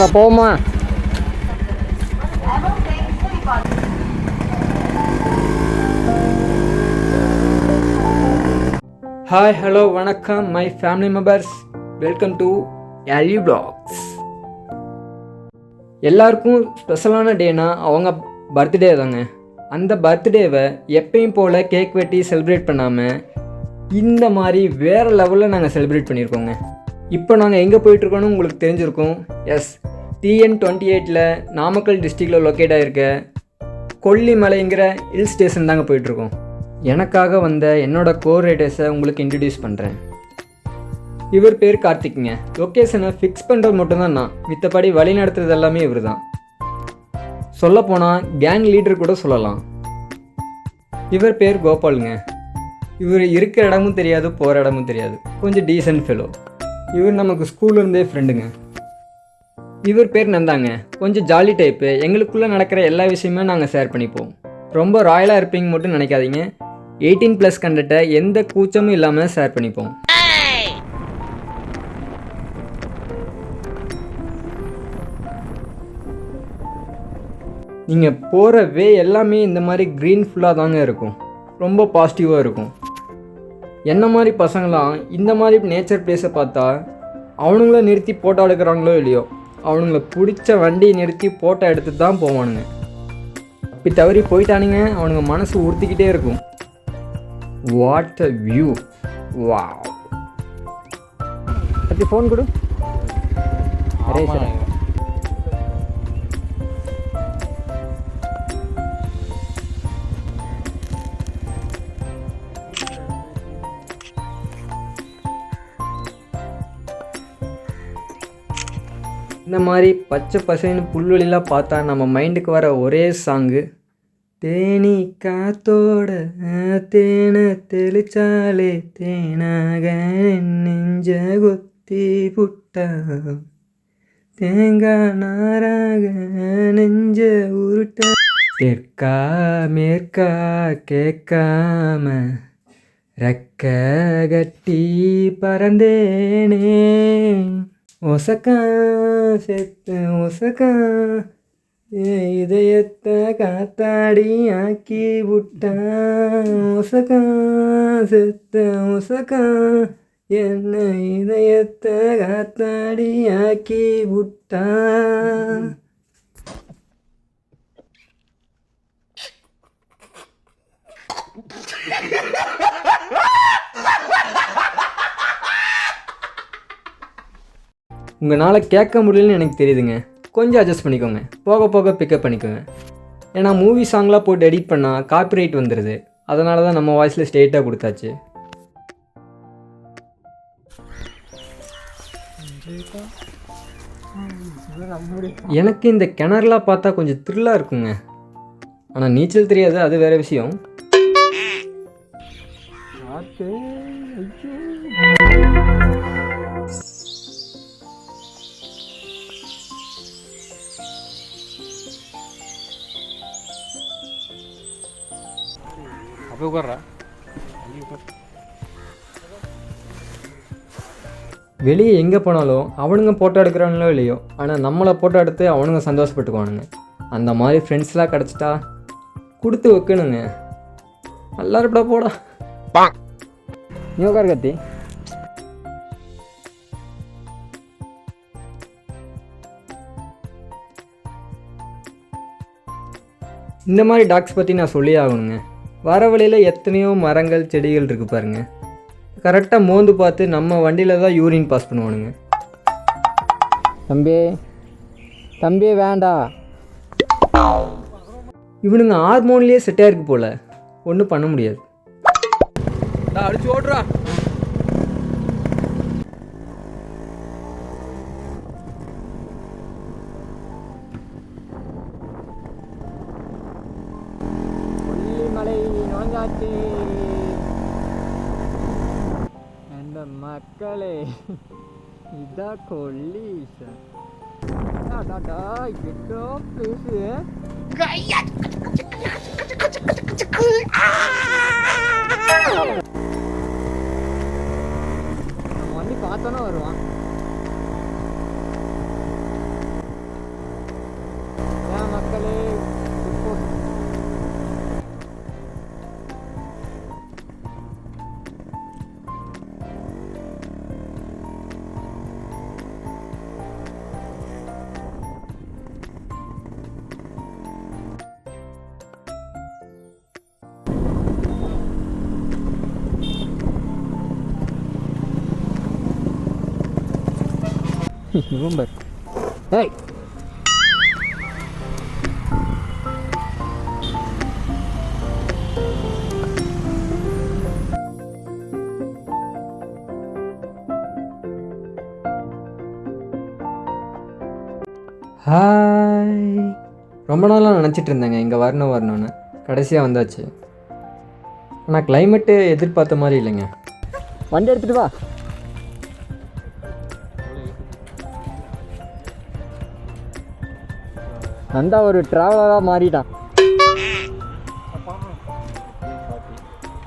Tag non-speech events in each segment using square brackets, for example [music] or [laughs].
போறோம் போமா hi hello வணக்கம். My family members welcome to L blocks blogs ஸ்பெஷலான டேனா அவங்க பர்த்டே தாங்க. அந்த பர்த்டேவை எப்பயும் போல் கேக் வெட்டி செலிப்ரேட் பண்ணாமல் இந்த மாதிரி வேறு லெவலில் நாங்கள் செலிப்ரேட் பண்ணியிருக்கோங்க இப்போ நாங்கள் எங்கே போயிட்டுருக்கோன்னு உங்களுக்கு தெரிஞ்சிருக்கும். எஸ் டிஎன் டுவெண்ட்டி எயிட்டில் நாமக்கல் டிஸ்ட்ரிக்டில் லொக்கேட் ஆகிருக்க கொல்லிமலைங்கிற ஹில் ஸ்டேஷன் தாங்க போயிட்டுருக்கோம். எனக்காக வந்த என்னோட கோர் ரைடர்ஸை உங்களுக்கு இன்ட்ரடியூஸ் பண்ணுறேன் இவர் பேர் கார்த்திக்ங்க. லொக்கேஷனை ஃபிக்ஸ் பண்ணுறது மட்டும்தான் நான். மித்தபடி வழி நடத்துறது எல்லாமே இவர் தான் சொல்லப்போனால் கேங் லீடர் கூட சொல்லலாம். இவர் பேர் கோபாலுங்க. இவர் இருக்கிற இடமும் தெரியாது போகிற இடமும் தெரியாது. கொஞ்சம் டீசன்ட் ஃபெலோ இவர் நமக்கு ஸ்கூல்லேருந்தே ஃப்ரெண்டுங்க இவர் பேர் நந்தாங்க. கொஞ்சம் ஜாலி டைப்பு எங்களுக்குள்ளே நடக்கிற எல்லா விஷயமும் நாங்கள் ஷேர் பண்ணிப்போம். ரொம்ப ராயலாக இருப்பீங்க மட்டும் நினைக்காதீங்க. எயிட்டீன் ப்ளஸ் கண்டக்டை எந்த கூச்சமும் இல்லாமல் ஷேர் பண்ணிப்போம். நீங்கள் போகிற வே எல்லாமே இந்த மாதிரி க்ரீன் ஃபுல்லாக தாங்க இருக்கும். ரொம்ப பாசிட்டிவாக இருக்கும். என்ன மாதிரி பசங்களாம் இந்த மாதிரி நேச்சர் பிளேஸை பார்த்தா அவனுங்கள நிறுத்தி ஃபோட்டோ எடுக்கிறாங்களோ இல்லையோ? அவனுங்கள பிடிச்ச வண்டியை நிறுத்தி ஃபோட்டோ எடுத்து தான் போவானுங்க. அப்படி தவறி போயிட்டானுங்க அவனுங்க மனசு உறுத்திக்கிட்டே இருக்கும். வாட் அ வியூ வா பற்றி ஃபோன் கொடு. ரேஷன் இந்த மாதிரி பச்சை பசைன்னு புல்வெளிலாம் பார்த்தா நம்ம மைண்டுக்கு வர ஒரே சாங்கு தேனி காத்தோட தேனை தெளிச்சாலே தேனாக நெஞ்ச கொத்தி புட்டா தேங்காய் நாராக நெஞ்ச உருட்ட தெற்கா மேற்கா கேட்காம ரெக்க கட்டி பறந்தேனே ஒசக்கா செத்த ஒசக்கா இதயத்தை காத்தாடி ஆக்கி விட்டா. ஒசக்கா செத்த ஒசக்கா என்ன இதயத்தை காத்தாடி ஆக்கி விட்டா. உங்களால் கேட்க முடியலன்னு எனக்கு தெரியுதுங்க. கொஞ்சம் அட்ஜஸ்ட் பண்ணிக்கோங்க. போக போக பிக்கப் பண்ணிக்கோங்க. ஏன்னா மூவி சாங்லாம் போட்டு எடிட் பண்ணால் காப்பிரைட் வந்துடுது அதனால தான் நம்ம வாய்ஸில் ஸ்ட்ரெயிட்டாக கொடுத்தாச்சு. எனக்கு இந்த கிணறுலாம் பார்த்தா கொஞ்சம் த்ரில்லாக இருக்குங்க. ஆனால் நீச்சல் தெரியாது அது வேறு விஷயம். அப்படியே உட்கார்றா வெளியே எங்கே போனாலும் அவனுங்க ஃபோட்டோ எடுக்கிறாங்களோ இல்லையோ ஆனால் நம்மளை ஃபோட்டோ எடுத்து அவனுங்க சந்தோஷப்பட்டுக்குவானுங்க. அந்த மாதிரி ஃப்ரெண்ட்ஸ்லாம் கிடச்சிட்டா கொடுத்து வைக்கணுங்க. நல்லா இருப்படா போடா. நீ உட்காரு கத்தி. இந்த மாதிரி டாக்ஸ் பற்றி நான் சொல்லி ஆகணுங்க. வர வழியில் எத்தனையோ மரங்கள் செடிகள் இருக்கு பாருங்க. கரெக்டாக மோந்து பார்த்து நம்ம வண்டியில் தான் யூரின் பாஸ் பண்ணுவானுங்க. தம்பி தம்பி வேண்டாம் இவனுங்க ஹார்மோன்லேயே செட்டாக இருக்கு போல. ஒன்றும் பண்ண முடியாது. அடிச்சு ஓடுறா. மக்களே இதான் கொல்லீஸ் எட்டோ பேசு நம்ம வண்டி பார்த்தோன்னே வருவான் நவம்பர். ஏய். ஹாய் ரொம்ப நாளாக நினச்சிட்டு இருந்தேங்க. இங்கே வரணும் வரணும்னு. கடைசியாக வந்தாச்சு. ஆனால் கிளைமேட்டு எதிர்பார்த்த மாதிரி இல்லைங்க. வண்டி எடுத்துகிட்டு வா. நந்தா ஒரு ட்ராவலராக மாறிட்டான்.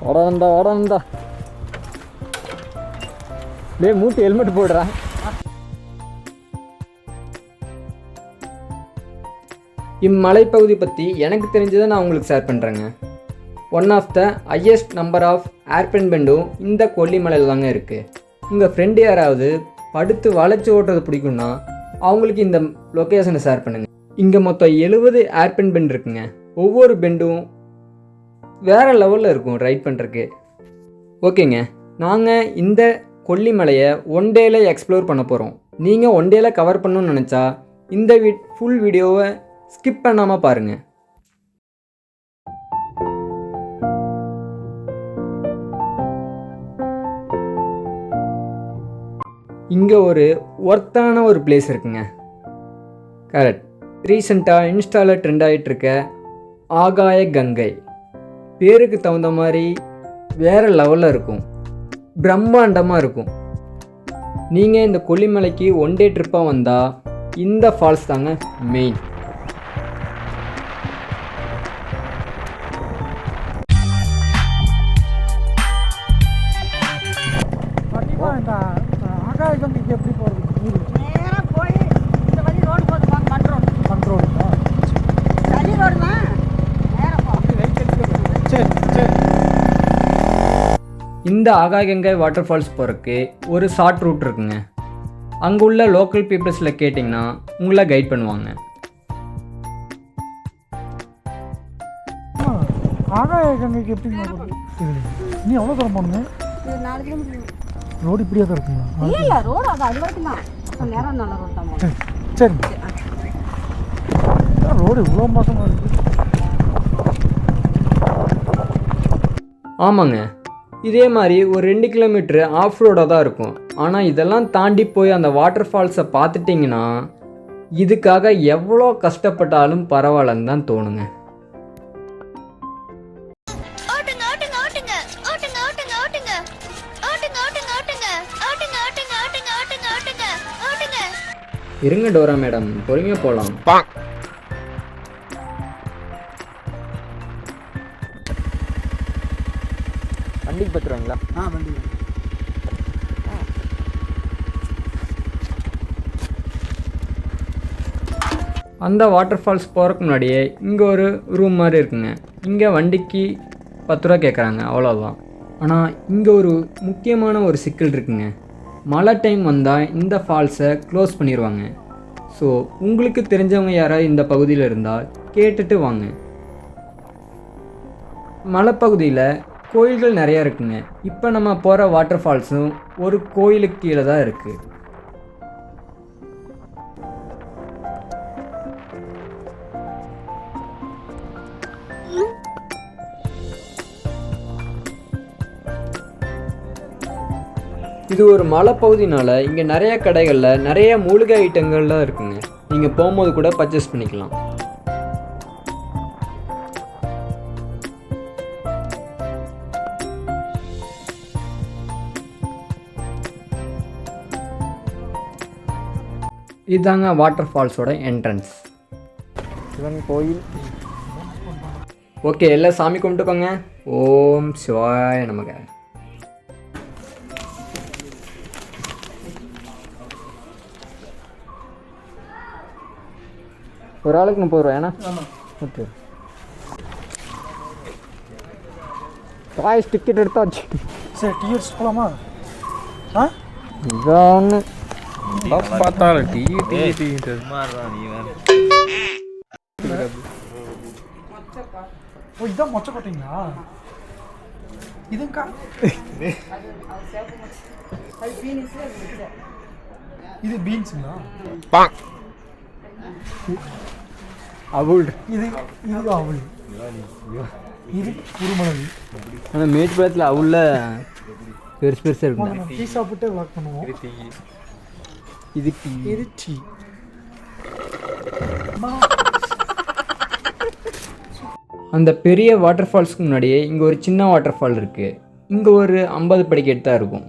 ஓட வந்தா ஓட வந்தா டேய் மூட்டு ஹெல்மெட் போடுறான் இம்மலைப்பகுதி பற்றி எனக்கு தெரிஞ்சதை நான் உங்களுக்கு ஷேர் பண்ணுறேங்க one of the highest number of ஏர்பென் பெண்டும் இந்த கொல்லிமலையில் தாங்க இருக்குது உங்கள் ஃப்ரெண்டு யாராவது படுத்து வளைச்சி ஓட்டுறது பிடிக்கும்னா அவங்களுக்கு இந்த லொக்கேஷனை ஷேர் பண்ணுங்கள் இங்கே மொத்தம் எழுபது ஏர்பென் பெண்ட் இருக்குங்க. ஒவ்வொரு பெண்டும் வேறு லெவலில் இருக்கும் ரைட் பண்ணுறக்கு ஓகேங்க. நாங்கள் இந்த கொல்லிமலையை ஒன் டேல எக்ஸ்ப்ளோர் பண்ண போகிறோம் நீங்கள் ஒன் டேல கவர் பண்ணணும்னு நினச்சா இந்த வி ஃபுல் வீடியோவை ஸ்கிப் பண்ணாமல் பாருங்கள் இங்கே ஒரு ஒர்த்தான ஒரு பிளேஸ் இருக்குங்க. கரெக்ட் ரீசெண்டாக இன்ஸ்டாவில் ட்ரெண்ட் ஆகிட்டுருக்க ஆகாய கங்கை. பேருக்கு தகுந்த மாதிரி வேறு லெவலில் இருக்கும். பிரம்மாண்டமாக இருக்கும். நீங்கள் இந்த கொல்லிமலைக்கு ஒன் டே ட்ரிப்பாக வந்தால் இந்த ஃபால்ஸ் தாங்க மெயின் இந்த ஆகாயகங்கை வாட்டர் ஃபால்ஸ் போகிறதுக்கு ஒரு ஷார்ட் ரூட் இருக்குங்க. அங்கே உள்ள லோக்கல் பீப்புள்ஸில் கேட்டிங்கன்னா உங்களை கைட் பண்ணுவாங்க. ஆகாய கங்கைக்கு எப்படிங்க நீ எவ்வளோ தூரம் போகணுங்க? ரோடு இப்படியே தான் இருக்குங்களா? இல்லை இல்லை ரோடு அது அது வரைக்கும் தான். நேரம் நல்ல ரோடு தான். சரி. சரிங்க ரோடு இவ்வளோ மோசமாக இருக்குது ஆமாங்க. இதே மாதிரி ஒரு ரெண்டு கிலோமீட்டர் ஆஃப் ரோடாக தான் இருக்கும் ஆனால் இதெல்லாம் தாண்டி போய் அந்த வாட்டர் ஃபால்ஸை பார்த்துட்டிங்கன்னா இதுக்காக எவ்வளோ கஷ்டப்பட்டாலும் பரவாயில்லன்னு தான் தோணுங்க இருங்க டோரா மேடம் பொறுமையாக போகலாம் அந்த வாட்டர் ஃபால்ஸ் போகிறதுக்கு முன்னாடியே இங்கே ஒரு ரூம் மாதிரி இருக்குங்க. இங்கே வண்டிக்கு பத்து ரூபா கேட்குறாங்க அவ்வளோதான் ஆனால் இங்கே ஒரு முக்கியமான ஒரு சிக்கல் இருக்குங்க. மழை டைம் வந்தால் இந்த ஃபால்ஸை க்ளோஸ் பண்ணிடுவாங்க ஸோ உங்களுக்கு தெரிஞ்சவங்க யாராவது இந்த பகுதியில் இருந்தால் கேட்டுட்டு வாங்க. மலைப்பகுதியில் கோயில்கள் நிறையா இருக்குங்க. இப்போ நம்ம போகிற வாட்டர் ஃபால்ஸும் ஒரு கோயிலுக்கு கீழே தான் இருக்குது இது ஒரு மலைப்பகுதினால இங்கே நிறைய கடைகளில் நிறைய மூலிகை ஐட்டங்கள்லாம் இருக்குங்க. நீங்கள் போகும்போது கூட பர்ச்சேஸ் பண்ணிக்கலாம். இதாங்க வாட்டர் ஃபால்ஸோட என்ட்ரன்ஸ் சிவன் கோயில். ஓகே எல்லாம் சாமி கும்பிட்டுக்கோங்க. ஓம் சிவாய நமக. ஒரு ஆளுக்கு முப்பது ரூபாய் ஏன்னா? ஓகே. காய்ஸ் டிக்கெட் எடுத்தாச்சு. சரி டிஎஸ் போகலாமா ஆ? இதான் ஒன்று பார்த்தாலும் டீ டீ டீ. ஓ இதான் [laughs] இது பீன்ஸுங்களா அவுள். இது இது அவள். இது ஆனால் அவுளில் பெருசு பெருசாக இருக்கும். நம்ம டீ சாப்பிட்டு வாக் பண்ணுவோம். இது டீ. இது டீ. அந்த பெரிய வாட்டர் ஃபால்ஸ்க்கு முன்னாடியே இங்கே ஒரு சின்ன வாட்டர் ஃபால் இருக்குது இங்கே ஒரு ஐம்பது படிக்கட்டு தான் இருக்கும்.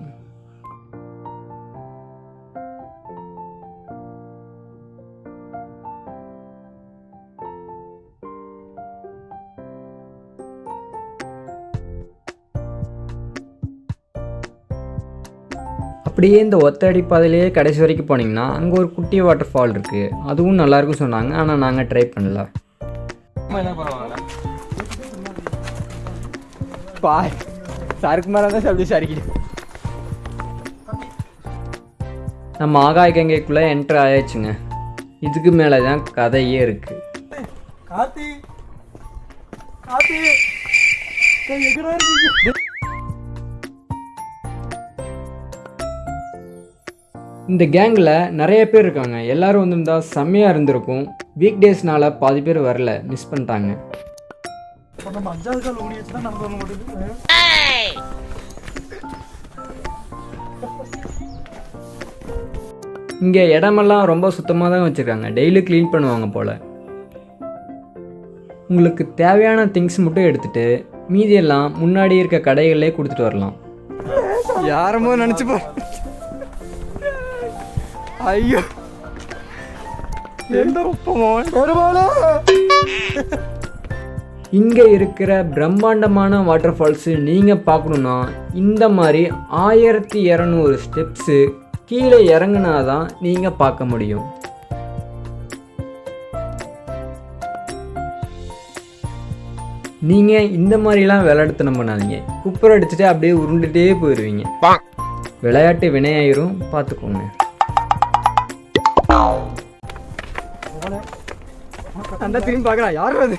அப்படியே இந்த ஒத்தடி பாதையிலேயே கடைசி வரைக்கும் போனீங்கன்னா அங்கே ஒரு குட்டி வாட்டர் ஃபால் இருக்குது அதுவும் நல்லாயிருக்கும் சொன்னாங்க ஆனால் நாங்கள் ட்ரை பண்ணல. என்ன பரவாயில்ல? பா சருக்கு மேலே தான் அப்படி சரிக்கிடு நம்ம ஆகாய கங்கைக்குள்ளே என்ட்ரு ஆயாச்சுங்க. இதுக்கு மேலே தான் கதையே இருக்குது கார்த்தி. கார்த்தி. இந்த கேங்கில் நிறைய பேர் இருக்காங்க. எல்லாரும் வந்திருந்தா செம்மையாக இருந்திருக்கும். வீக் டேஸ்னால பாதி பேர் வரல. மிஸ் பண்ணிட்டாங்க. இங்கே இடமெல்லாம் ரொம்ப சுத்தமாக தான் வச்சுருக்காங்க. டெய்லி க்ளீன் பண்ணுவாங்க போல். உங்களுக்கு தேவையான திங்ஸ் மட்டும் எடுத்துகிட்டு மீதியெல்லாம் முன்னாடி இருக்க கடைகளிலே கொடுத்துட்டு வரலாம். யாரமோ நினச்சி ஐயோ எந்த ஒப்பமோ இங்கே இருக்கிற பிரம்மாண்டமான வாட்டர் ஃபால்ஸு நீங்கள் பார்க்கணுன்னா இந்த மாதிரி ஆயிரத்தி இரநூறு ஸ்டெப்ஸு கீழே இறங்குனா தான் நீங்கள் பார்க்க முடியும் நீங்கள் இந்த மாதிரிலாம் விளையாடுத்தனம் பண்ணாதீங்க குப்பரை அடிச்சுட்டு அப்படியே உருண்டுட்டே போயிடுவீங்க விளையாட்டு வினையாயிரும் பார்த்துக்கோங்க அந்த திரும்பி பார்க்கலாம் யார் அது?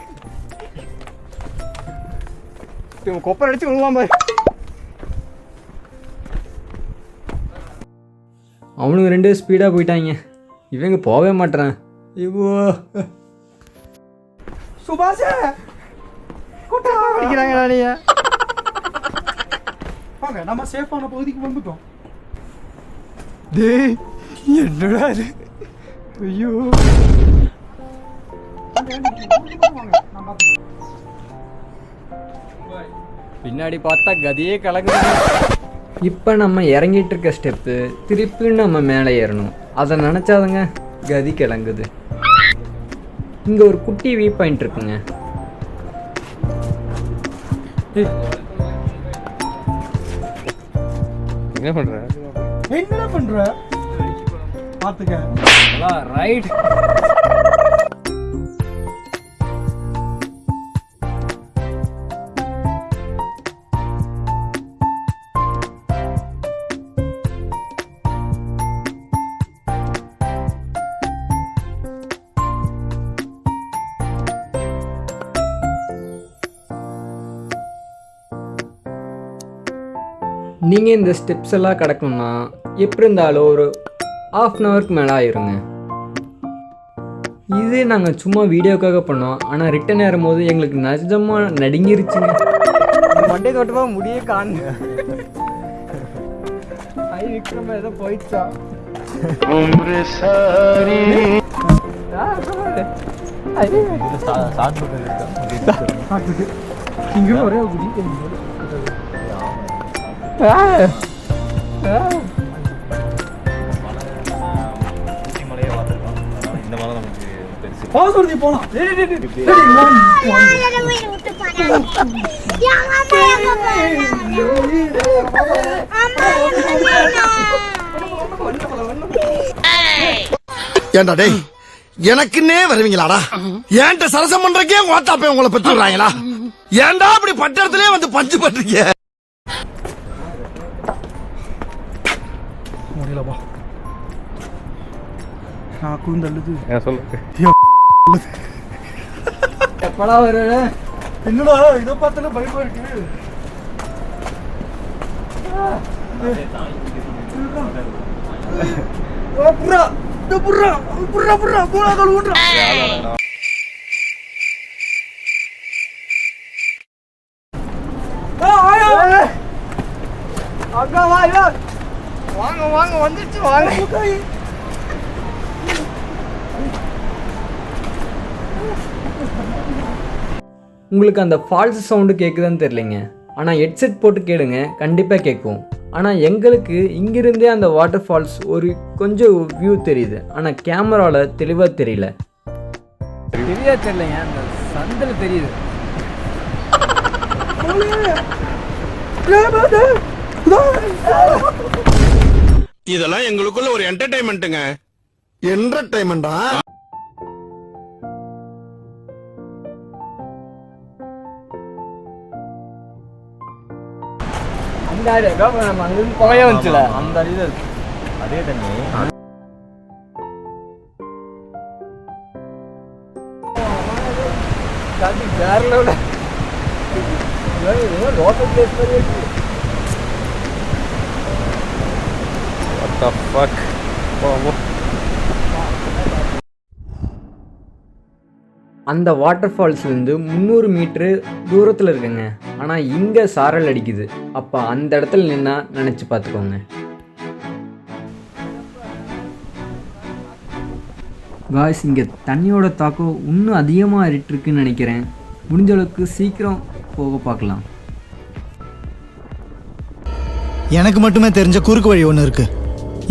இவன் கொப்பரை அடிச்சு விழுவான் பாரு. அவனுங்க ரெண்டு ஸ்பீடாக போயிட்டாங்க. இவங்க போகவே மாட்டேறான் ஐயோ. சுபாஷ்! அடிக்கிறாங்க நீங்க. வாங்க நம்ம சேஃபான பகுதிக்கு வந்துட்டோம். டேய் என்னடா இது? ஐயோ. பின்னாடி பார்த்தா கதையே கலங்குது. இப்போ நம்ம இறங்கிட்டு இருக்க ஸ்டெப்பு திருப்பி நம்ம மேலே ஏறணும். அதை நினச்சாதங்க கதி கிளங்குது இங்கே ஒரு குட்டி வியூ பாயிண்ட் இருக்குங்க. என்ன பண்ற? என்னடா பண்ற? பாத்துக்க ரைட் நீங்கள் இந்த ஸ்டெப்ஸ் எல்லாம் கிடக்கணும்னா எப்படி இருந்தாலும் ஒரு ஆஃப் அன் ஹவருக்கு மேலே ஆயிருங்க. இது நாங்கள் சும்மா வீடியோக்காக பண்ணோம். ஆனால் ரிட்டன் ஏறும்போது எங்களுக்கு நிஜமாக நடுங்கிருச்சுங்க. மண்டே தோட்டமாக முடியே காணுங்க. ஐ விக்ரம் ஏதோ போயிடுச்சா? இங்கே ஒரே குடி இந்த போலாம். one. ஏண்டா டேய் எனக்குன்னே வருவீங்களாடா? ஏன்ட்ட சரசம் பண்றக்கே ஓட்டாப்பே உங்களை பெற்றுறாங்களா ஏன்டா அப்படி பட்டத்திலே வந்து பஞ்சு பண்றீங்க? முடியலப்பா நான் கூந்தல்லுது ஏன் சொல்லு எப்படா வருவேன் என்னடா இதை பார்த்தாலே பயமா இருக்கு. புறா புறா புறா புறா போடா ஐயா வாங்க வாங்க வந்துச்சு வாங்க. உங்களுக்கு அந்த ஃபால்ஸ் சவுண்டு கேட்குதான்னு தெரிலிங்க ஆனால் ஹெட்செட் போட்டு கேளுங்க கண்டிப்பாக கேட்கும் ஆனால் எங்களுக்கு இங்கிருந்தே அந்த வாட்டர் ஃபால்ஸ் ஒரு கொஞ்சம் வியூ தெரியுது. ஆனால் கேமராவில் தெளிவாக தெரியல. தெரியா தெரியலைங்க அந்த சந்தில் தெரியுது. இதெல்லாம் எங்களுக்குள்ள ஒரு என்டர்டைன்மெண்ட்டுங்க என்டர்டைன்மெண்டா அந்த நம்ம அங்கிருந்து புகைய வந்துச்சுல. அந்த இது அதே தண்ணி. வேற லெவலில் லோக்கல் பிளேஸ் மாதிரி இருக்கு. What the fuck? போ, போ. அந்த வாட்டர் ஃபால்ஸ்லேருந்து முந்நூறு மீட்ரு தூரத்தில் இருக்குங்க. ஆனால் இங்கே சாரல் அடிக்குது. அப்போ அந்த இடத்துல நின்னா நினச்சி பார்த்துக்கோங்க. காய்ஸ் இங்கே தண்ணியோட தாக்கம் இன்னும் அதிகமாக இருக்குன்னு நினைக்கிறேன். முடிஞ்ச அளவுக்கு சீக்கிரம் போக பார்க்கலாம். எனக்கு மட்டுமே தெரிஞ்ச குறுக்கு வழி ஒன்று இருக்குது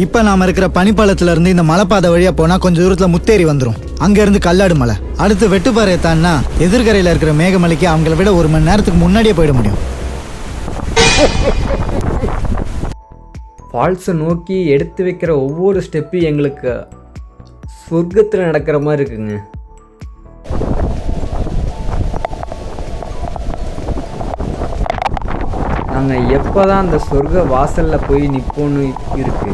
இப்போ நாம் இருக்கிற பனிப்பாலத்துலேருந்து இந்த மலைப்பாதை வழியாக போனால் கொஞ்சம் தூரத்தில் முத்தேரி வந்துடும் அங்க இருந்து கல்லாடு மலை. அடுத்து வெட்டுப்பாறை தான்னா எதிர்கரையில இருக்கிற மேகமலைக்கு அவங்கள விட ஒரு மணி நேரத்துக்கு முன்னாடியே போயிட முடியும். ஃபால்ஸை நோக்கி எடுத்து வைக்கிற ஒவ்வொரு ஸ்டெப்பும் எங்களுக்கு சொர்க்கத்தில் நடக்கிற மாதிரி இருக்குங்க. நாங்கள் எப்போ தான் அந்த சொர்க்க வாசலில் போய் நிற்போன்னு இருக்கு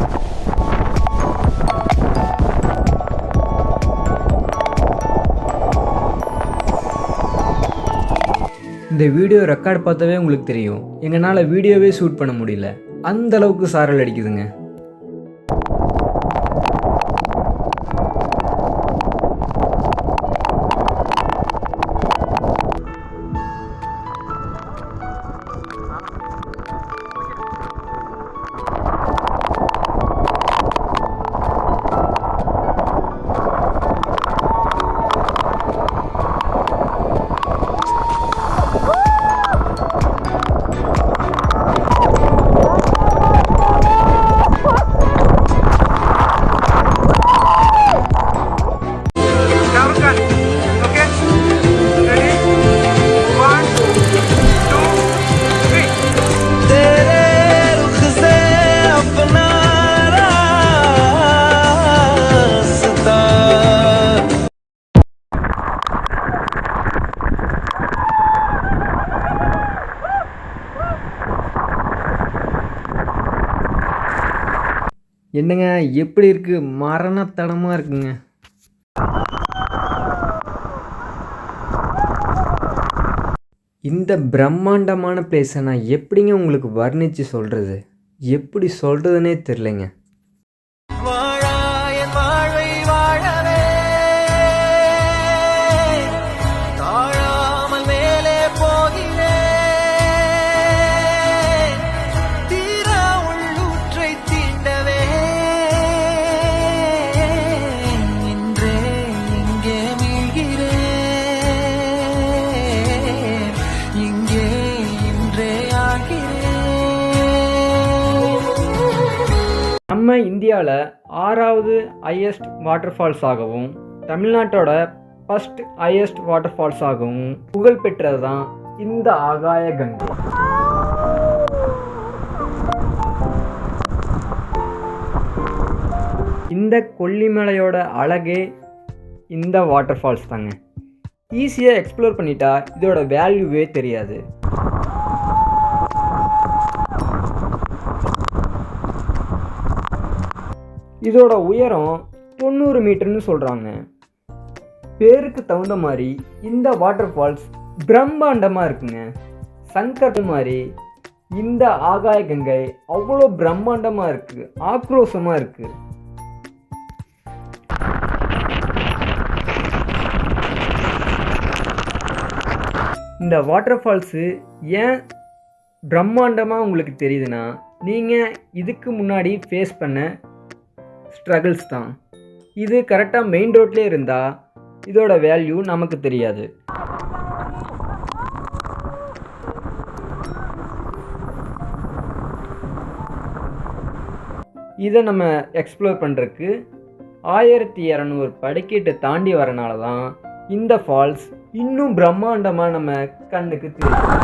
இந்த வீடியோ ரெக்கார்ட் பார்த்தாவே உங்களுக்கு தெரியும். எங்களால் வீடியோவே ஷூட் பண்ண முடியல. அந்த அளவுக்கு சாரல் அடிக்குதுங்க. என்னங்க எப்படி இருக்கு? மரணத்தனமாக இருக்குங்க. இந்த பிரம்மாண்டமான பிளேஸை நான் எப்படிங்க உங்களுக்கு வர்ணித்து சொல்கிறது எப்படி சொல்கிறதுனே தெரிலங்க நம்ம இந்தியாவில் ஆறாவது ஹையஸ்ட் வாட்டர் ஃபால்ஸ் ஆகவும் தமிழ்நாட்டோட ஃபஸ்ட் ஹையஸ்ட் வாட்டர் ஃபால்ஸ் ஆகவும் புகழ் பெற்றது தான் இந்த ஆகாய கங்கை. இந்த கொல்லிமலையோட அழகே இந்த வாட்டர் ஃபால்ஸ் தாங்க ஈஸியாக எக்ஸ்ப்ளோர் பண்ணிட்டா இதோட வேல்யூவே தெரியாது. இதோட உயரம் தொண்ணூறு மீட்டர்னு சொல்கிறாங்க பேருக்கு தகுந்த மாதிரி இந்த வாட்டர் ஃபால்ஸ் பிரம்மாண்டமாக இருக்குங்க. சங்கர் மாதிரி இந்த ஆகாய கங்கை அவ்வளோ பிரம்மாண்டமாக இருக்குது ஆக்ரோஷமாக இருக்குது இந்த வாட்டர் ஃபால்ஸு ஏன் பிரம்மாண்டமாக உங்களுக்கு தெரியுதுன்னா நீங்கள் இதுக்கு முன்னாடி ஃபேஸ் பண்ண ஸ்ட்ரகிள்ஸ் தான். இது கரெக்டாக மெயின் ரோட்லேயே இருந்தால் இதோட வேல்யூ நமக்கு தெரியாது. இதை நம்ம எக்ஸ்ப்ளோர் பண்ணுறதுக்கு ஆயிரத்தி இரநூறு படிக்கட்டு தாண்டி வரனால தான் இந்த ஃபால்ஸ் இன்னும் பிரம்மாண்டமாக நம்ம கண்ணுக்கு தெரியும்.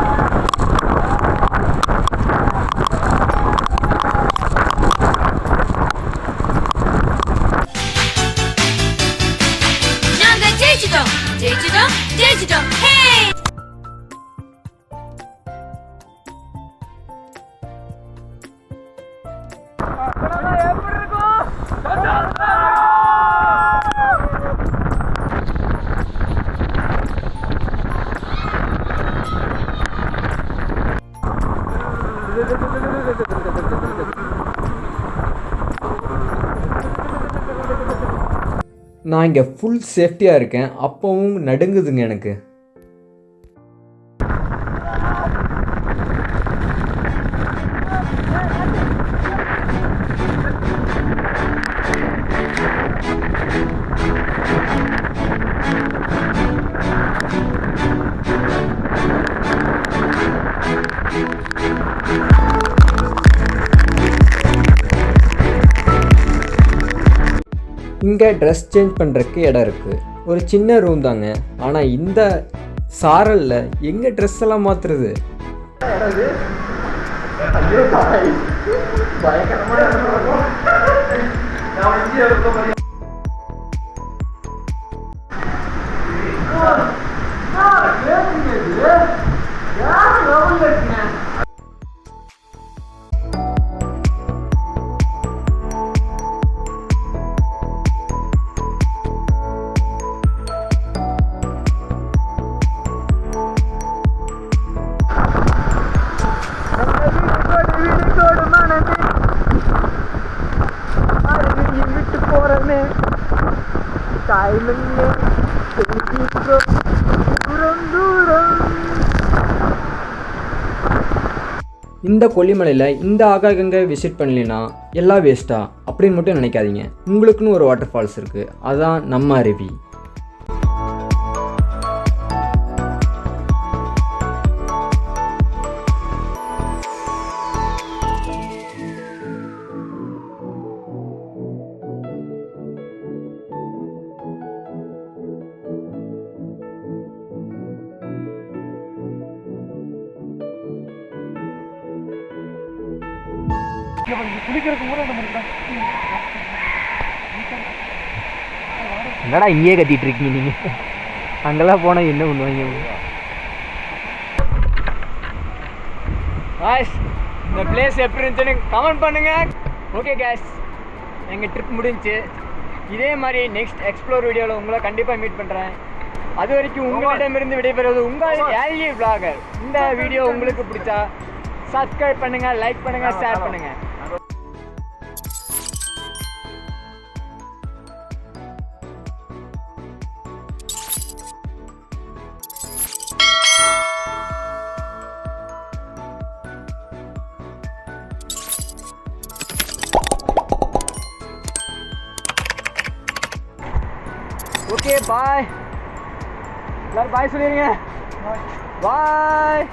நான் இங்கே ஃபுல் சேஃப்டியாக இருக்கேன். அப்போவும் நடுங்குதுங்க எனக்கு. இங்கே ட்ரெஸ் சேஞ்ச் பண்ணுறதுக்கு இடம் இருக்குது ஒரு சின்ன ரூம் தாங்க. ஆனால் இந்த சாரலில் எங்கே ட்ரெஸ் எல்லாம் மாற்றுறது இந்த கொல்லிமலையில் இந்த ஆகாகங்கை விசிட் பண்ணலைன்னா எல்லாம் வேஸ்ட்டா அப்படின்னு மட்டும் நினைக்காதீங்க. உங்களுக்குன்னு ஒரு வாட்டர் ஃபால்ஸ் இருக்குது அதான் நம்ம அருவி. என்னடா இங்கேயே கத்திட்டு இருக்கீங்க நீங்கள் அங்கெல்லாம் போனால் என்ன பண்ணுவாங்க? காய்ஸ் இந்த பிளேஸ் எப்படி இருந்துச்சுன்னு கமெண்ட் பண்ணுங்க. ஓகே கேஸ் எங்கள் ட்ரிப் முடிஞ்சுச்சு இதே மாதிரி நெக்ஸ்ட் எக்ஸ்ப்ளோர் வீடியோவில் உங்களை கண்டிப்பாக மீட் பண்ணுறேன் அது வரைக்கும் உங்களிடமிருந்து விடைபெறுவது உங்கள் ஏல்வி பிளாகர் இந்த வீடியோ உங்களுக்கு பிடிச்சா சப்ஸ்கிரைப் பண்ணுங்கள் லைக் பண்ணுங்கள் ஷேர் பண்ணுங்கள் பாய் சொல்லிடுங்க பாய்.